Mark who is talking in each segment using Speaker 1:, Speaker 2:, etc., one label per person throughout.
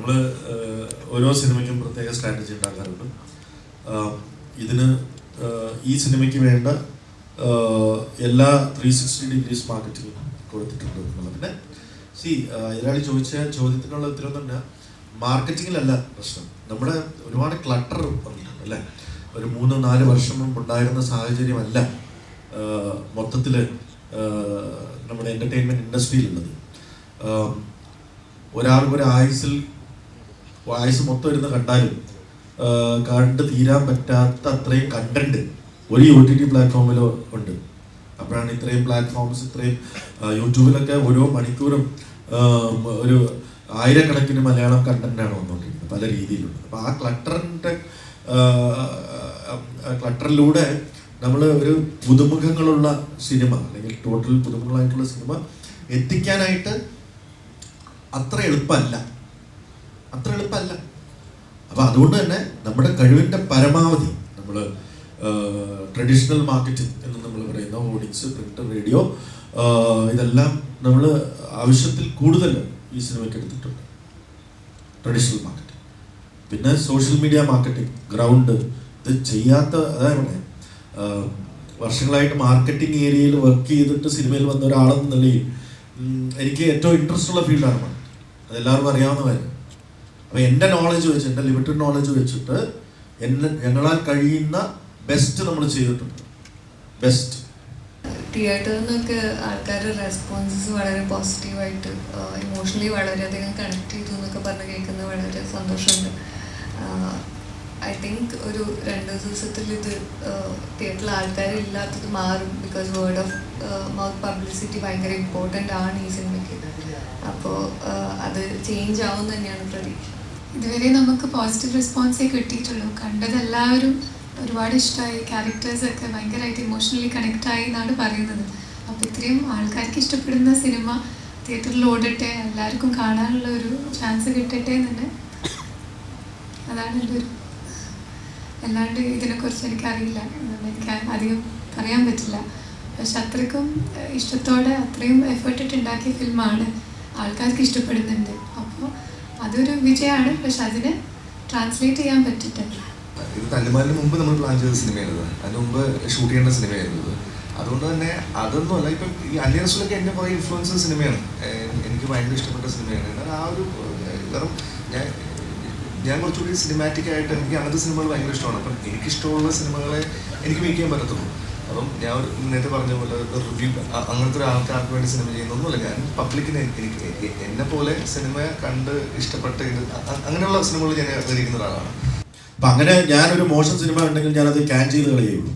Speaker 1: നമ്മൾ ഓരോ സിനിമയ്ക്കും പ്രത്യേക സ്ട്രാറ്റജി ഉണ്ടാക്കാറുണ്ട്. ഇതിന് ഈ സിനിമയ്ക്ക് വേണ്ട എല്ലാ ത്രീ സിക്സ്റ്റി ഡിഗ്രീസ് മാർക്കറ്റിംഗ് കൊടുത്തിട്ടുണ്ട് എന്നുള്ളത് പിന്നെ സി എതിരാളി ചോദിച്ച ചോദ്യത്തിനുള്ള ഉത്തരം തന്നെ മാർക്കറ്റിങ്ങിലല്ല പ്രശ്നം. നമ്മുടെ ഒരുപാട് ക്ലട്ടർ വന്നിട്ടുണ്ട് അല്ലേ? ഒരു മൂന്ന് നാല് വർഷം മുമ്പ് ഉണ്ടായിരുന്ന സാഹചര്യമല്ല മൊത്തത്തിൽ നമ്മുടെ എന്റർടൈൻമെന്റ് ഇൻഡസ്ട്രിയിലുള്ളത് ഒരാൾക്കൊരു ഒരു ആയുസിൽ ആയുസ് മൊത്തം ഇരുന്ന് കണ്ടാലും കണ്ട് തീരാൻ പറ്റാത്ത അത്രയും കണ്ടന്റ് ഒരു യു ടി ടി പ്ലാറ്റ്ഫോമിലോ ഉണ്ട്. അപ്പോഴാണ് ഇത്രയും പ്ലാറ്റ്ഫോംസ് ഇത്രയും യൂട്യൂബിലൊക്കെ ഓരോ മണിക്കൂറും ഒരു ആയിരക്കണക്കിന് മലയാളം കണ്ടന്റാണ് വന്നുകൊണ്ടിരിക്കുന്നത് പല രീതിയിലുണ്ട്. അപ്പോൾ ആ ക്ലട്ടറിന്റെ ക്ലട്ടറിലൂടെ നമ്മൾ ഒരു പുതുമുഖങ്ങളുള്ള സിനിമ അല്ലെങ്കിൽ ടോട്ടൽ പുതുമുഖങ്ങളായിട്ടുള്ള സിനിമ എത്തിക്കാനായിട്ട് അത്ര എളുപ്പമല്ല. അത്ര എളുപ്പമല്ല. അപ്പൊ അതുകൊണ്ട് തന്നെ നമ്മുടെ കഴിവിന്റെ പരമാവധി നമ്മൾ ട്രഡീഷണൽ മാർക്കറ്റിംഗ് എന്ന് നമ്മൾ പറയുന്ന ഓഡിയൻസ് പ്രിന്റ് റേഡിയോ ഇതെല്ലാം നമ്മൾ ആവശ്യത്തിൽ കൂടുതൽ ഈ സിനിമയ്ക്ക് എടുത്തിട്ടുണ്ട്. ട്രഡീഷണൽ മാർക്കറ്റിംഗ് പിന്നെ സോഷ്യൽ മീഡിയ മാർക്കറ്റിംഗ് ഗ്രൗണ്ട് ഇത് ചെയ്യാത്ത അതായത് വർഷങ്ങളായിട്ട് മാർക്കറ്റിംഗ് ഏരിയയിൽ വർക്ക് ചെയ്തിട്ട് സിനിമയിൽ വന്ന ഒരാളെന്ന നിലയിൽ എനിക്ക് ഏറ്റവും ഇൻട്രസ്റ്റ് ഉള്ള ഫീൽഡാണ് അതെല്ലാവർക്കും അറിയാവുന്ന കാര്യം. അപ്പോൾ എന്റെ നോളജ് വെച്ച് എന്റെ ലിമിറ്റഡ് നോളജ് വെച്ചിട്ട് എന്നെ ഞങ്ങളാൽ കഴിയുന്ന ബെസ്റ്റ് നമ്മൾ ചെയ്തിട്ടുണ്ട്. ബെസ്റ്റ്
Speaker 2: തിയേറ്ററിൽ നിന്നൊക്കെ ആൾക്കാരുടെ റെസ്പോൺസസ് വളരെ പോസിറ്റീവായിട്ട് ഇമോഷണലി വളരെയധികം കണക്ട് ചെയ്തു എന്നൊക്കെ പറഞ്ഞ് കേൾക്കുന്നത് വളരെ സന്തോഷമുണ്ട്. ഐ തിങ്ക് ഒരു രണ്ട് ദിവസത്തിൽ ഇത് തിയേറ്ററിൽ ആൾക്കാരില്ലാത്തത് മാറും because word of mouth publicity ഭയങ്കര ഇമ്പോർട്ടന്റ് ആണ് ഈ സിനിമയ്ക്ക് അപ്പോൾ അത് ചേഞ്ച് ആവും തന്നെയാണ് പ്രതീക്ഷ.
Speaker 3: ഇതുവരെ നമുക്ക് പോസിറ്റീവ് റെസ്പോൺസേ കിട്ടിയിട്ടുള്ളൂ. കണ്ടത് എല്ലാവരും ഒരുപാട് ഇഷ്ടമായി ക്യാരക്ടേഴ്സൊക്കെ ഭയങ്കരമായിട്ട് ഇമോഷണലി കണക്ട് ആയി എന്നാണ് പറയുന്നത്. അപ്പോൾ ഇത്രയും ആൾക്കാർക്ക് ഇഷ്ടപ്പെടുന്ന സിനിമ തിയേറ്ററിൽ ഓടട്ടെ എല്ലാവർക്കും കാണാനുള്ള ഒരു ചാൻസ് കിട്ടട്ടെ തന്നെ അതാണ് എന്റെ ഒരു അല്ലാണ്ട് ഇതിനെക്കുറിച്ച് എനിക്കറിയില്ല. എനിക്ക് അധികം പറയാൻ പറ്റില്ല. പക്ഷെ അത്രയ്ക്കും ഇഷ്ടത്തോടെ അത്രയും എഫേർട്ട് ഇട്ട് ഉണ്ടാക്കിയ ഫിലിമാണ് ആൾക്കാർക്ക് ഇഷ്ടപ്പെടുന്നുണ്ട്. അതൊരു വിജയമാണ്. പക്ഷെ അതിന് ട്രാൻസ്ലേറ്റ് ചെയ്യാൻ പറ്റിട്ടില്ല
Speaker 4: ഇത് തല്ലുമാലിന് മുമ്പ് നമ്മൾ പ്ലാൻ ചെയ്ത സിനിമയാണിത്. അതിന് മുമ്പ് ഷൂട്ട് ചെയ്യേണ്ട സിനിമയായിരുന്നു അതുകൊണ്ട് തന്നെ അതൊന്നും അല്ല. ഇപ്പം ഈ അന്യ റസൂലൊക്കെ എന്നെ കുറേ ഇൻഫ്ലുവൻസ് സിനിമയാണ്. എനിക്ക് ഭയങ്കര ഇഷ്ടപ്പെട്ട സിനിമയാണ്. എന്നാൽ ആ ഒരു കാരണം ഞാൻ ഞാൻ കുറച്ചുകൂടി സിനിമാറ്റിക് ആയിട്ട് എനിക്ക് അങ്ങനത്തെ സിനിമകൾ ഭയങ്കര ഇഷ്ടമാണ്. അപ്പം എനിക്കിഷ്ടമുള്ള സിനിമകളെ എനിക്ക് മേക്ക് ചെയ്യാൻ പറ്റത്തുള്ളൂ. അപ്പം ഞാൻ ഒരു നേരത്തെ പറഞ്ഞ പോലെ റിവ്യൂ അങ്ങനത്തെ ഒരു ആൾക്കാർക്ക് വേണ്ടി സിനിമ ചെയ്യുന്നൊന്നുമില്ല. ഞാൻ പബ്ലിക്കിന് എനിക്ക് എന്നെ പോലെ സിനിമ കണ്ട് ഇഷ്ടപ്പെട്ട അങ്ങനെയുള്ള സിനിമകൾ ഞാൻ ഇരിക്കുന്ന ഒരാളാണ്.
Speaker 1: അപ്പം അങ്ങനെ ഞാനൊരു മോശം സിനിമ ഉണ്ടെങ്കിൽ ഞാനത് ക്യാൻ ചെയ്ത് കളയുള്ളൂ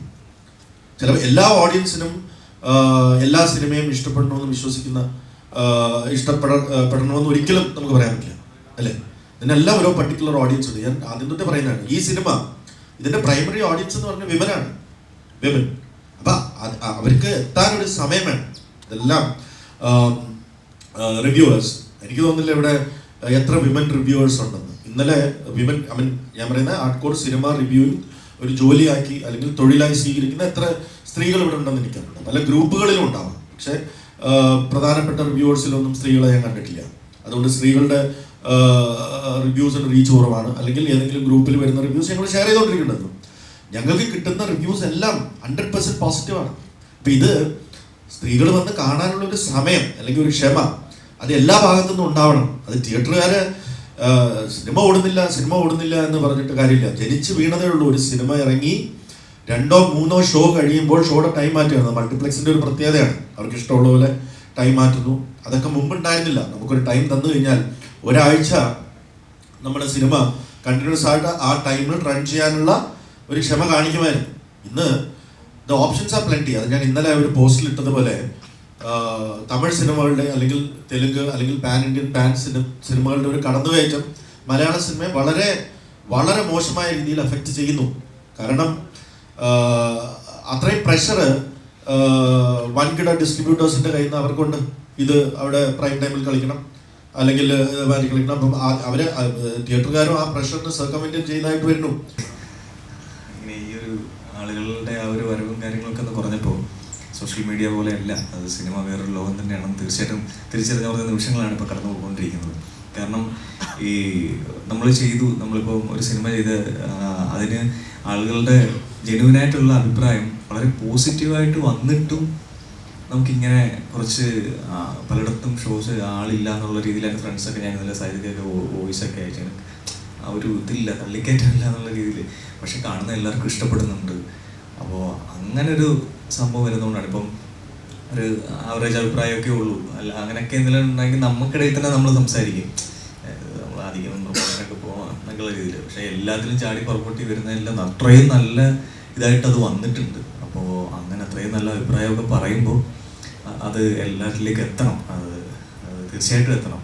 Speaker 1: ചിലപ്പോൾ എല്ലാ ഓഡിയൻസിനും എല്ലാ സിനിമയും ഇഷ്ടപ്പെടണമെന്ന് വിശ്വസിക്കുന്ന ആഹ്, ഇഷ്ടപ്പെട പെടണമെന്ന് ഒരിക്കലും നമുക്ക് പറയാൻ പറ്റില്ല. അല്ലേ? ഇതിനെല്ലാം ഓരോ പർട്ടിക്കുലർ ഓഡിയൻസ് ഉണ്ട്. ഞാൻ ആദ്യം തൊട്ട് പറയുന്നതാണ് ഈ സിനിമ ഇതിന്റെ പ്രൈമറി ഓഡിയൻസ് എന്ന് പറഞ്ഞാൽ വിമനാണ് വിമൻ. അപ്പൊ അവർക്ക് എത്താനൊരു സമയം വേണം. ഇതെല്ലാം റിവ്യൂവേഴ്സ് എനിക്ക് തോന്നുന്നില്ല ഇവിടെ എത്ര വിമൻ റിവ്യൂവേഴ്സ് ഉണ്ടെന്ന്. ഇന്നലെ വിമൻ ഐ മീൻ ഞാൻ പറയുന്ന ആർട്ട്കോർ സിനിമ റിവ്യൂവിൽ ഒരു ജോലിയാക്കി അല്ലെങ്കിൽ തൊഴിലായി സ്വീകരിക്കുന്ന എത്ര സ്ത്രീകൾ ഇവിടെ ഉണ്ടെന്ന് എനിക്കറിയില്ല. പല ഗ്രൂപ്പുകളിലും ഉണ്ടാവാം. പക്ഷേ പ്രധാനപ്പെട്ട റിവ്യൂവേഴ്സിലൊന്നും സ്ത്രീകളെ ഞാൻ കണ്ടിട്ടില്ല. അതുകൊണ്ട് സ്ത്രീകളുടെ റിവ്യൂസിന് റീച്ച് കുറവാണ്. അല്ലെങ്കിൽ ഏതെങ്കിലും ഗ്രൂപ്പിൽ വരുന്ന റിവ്യൂസ് ഞങ്ങൾ ഷെയർ ചെയ്തുകൊണ്ടിരിക്കുന്നത് ഞങ്ങൾക്ക് കിട്ടുന്ന റിവ്യൂസ് എല്ലാം ഹൺഡ്രഡ് പെർസെന്റ് പോസിറ്റീവാണ് അപ്പൊ ഇത് സ്ത്രീകൾ വന്ന് കാണാനുള്ള ഒരു സമയം അല്ലെങ്കിൽ ഒരു ക്ഷമ അത് എല്ലാ ഭാഗത്തു നിന്നും ഉണ്ടാവണം. അത് തിയേറ്ററുകാര് സിനിമ ഓടുന്നില്ല സിനിമ ഓടുന്നില്ല എന്ന് പറഞ്ഞിട്ട് കാര്യമില്ല. ജനിച്ച് വീണതേ ഉള്ളൂ. ഒരു സിനിമ ഇറങ്ങി രണ്ടോ മൂന്നോ ഷോ കഴിയുമ്പോൾ ഷോയുടെ ടൈം മാറ്റുകയാണ്. മൾട്ടിപ്ലക്സിന്റെ ഒരു പ്രത്യേകതയാണ്. അവർക്ക് ഇഷ്ടമുള്ള പോലെ ടൈം മാറ്റുന്നു. അതൊക്കെ മുമ്പ് ഉണ്ടായിരുന്നില്ല നമുക്കൊരു ടൈം തന്നു കഴിഞ്ഞാൽ ഒരാഴ്ച നമ്മുടെ സിനിമ കണ്ടിന്യൂസ് ആയിട്ട് ആ ടൈമിൽ റൺ ചെയ്യാനുള്ള ഒരു ക്ഷമ കാണിക്കുമായിരുന്നു. ഇന്ന് ദ ഓപ്ഷൻസ് ആർ പ്ലെന്റി. അത് ഞാൻ ഇന്നലെ ഒരു പോസ്റ്റിൽ ഇട്ടതുപോലെ തമിഴ് സിനിമകളുടെ അല്ലെങ്കിൽ തെലുങ്ക് അല്ലെങ്കിൽ പാൻ ഇന്ത്യൻ പാൻ സിനിമ സിനിമകളുടെ ഒരു കടന്നുകയറ്റം മലയാള സിനിമയെ വളരെ വളരെ മോശമായ രീതിയിൽ അഫക്റ്റ് ചെയ്യുന്നു. കാരണം അത്രയും പ്രഷർ വൻകിട ഡിസ്ട്രിബ്യൂട്ടേഴ്സിന്റെ കയ്യിൽ നിന്ന് അവർക്കുണ്ട്. ഇത് അവിടെ പ്രൈം ടൈമിൽ കളിക്കണം. അല്ലെങ്കിൽ കളിക്കണം. അപ്പം അവർ തിയേറ്ററുകാരും ആ പ്രഷറിന് സർക്കമെന്റ് ചെയ്തതായിട്ട് വരുന്നു.
Speaker 5: ഇങ്ങനെ ഈ ഒരു ആളുകളുടെ ആ ഒരു വരവും കാര്യങ്ങളൊക്കെ ഒന്ന് കുറഞ്ഞപ്പോൾ സോഷ്യൽ മീഡിയ പോലെയല്ല അത് സിനിമ വേറൊരു ലോകം തന്നെയാണെന്ന് തീർച്ചയായിട്ടും തിരിച്ചറിഞ്ഞ കുറേ നിമിഷങ്ങളാണ് ഇപ്പോൾ കടന്നു പോയിക്കൊണ്ടിരിക്കുന്നത്. കാരണം ഈ നമ്മൾ ചെയ്തു നമ്മളിപ്പോൾ ഒരു സിനിമ ചെയ്ത് അതിന് ആളുകളുടെ ജെനുവിനായിട്ടുള്ള അഭിപ്രായം വളരെ പോസിറ്റീവായിട്ട് വന്നിട്ടും നമുക്കിങ്ങനെ കുറച്ച് പലയിടത്തും ഷോസ് ആളില്ല എന്നുള്ള രീതിയിലൊക്കെ ഫ്രണ്ട്സൊക്കെ ഞാൻ ഇന്നലെ വോയിസ് ഒക്കെ അയച്ചു ആ ഒരു ഇതില്ല തള്ളിക്കയറ്റമില്ല എന്നുള്ള രീതിയിൽ പക്ഷെ കാണുന്ന എല്ലാവർക്കും ഇഷ്ടപ്പെടുന്നുണ്ട്. അപ്പോൾ അങ്ങനെ ഒരു സംഭവം വരുന്നതുകൊണ്ടാണ്. ഇപ്പം ഒരു ആവറേജ് അഭിപ്രായമൊക്കെ ഉള്ളൂ. അല്ല അങ്ങനെയൊക്കെ എന്തെങ്കിലും ഉണ്ടെങ്കിൽ നമുക്കിടയിൽ തന്നെ നമ്മൾ സംസാരിക്കും. നമ്മൾ അധികം പ്രൊമോഷനൊക്കെ പോകാം എന്നൊക്കെയുള്ള രീതിയിൽ പക്ഷെ എല്ലാത്തിലും ചാടി പുറപ്പെട്ടി വരുന്നതെല്ലാം അത്രയും നല്ല ഇതായിട്ട് അത് വന്നിട്ടുണ്ട്. അപ്പോൾ അങ്ങനെ അത്രയും നല്ല അഭിപ്രായമൊക്കെ പറയുമ്പോൾ അത് എല്ലാത്തിലേക്ക് എത്തണം. അത് അത് തീർച്ചയായിട്ടും എത്തണം.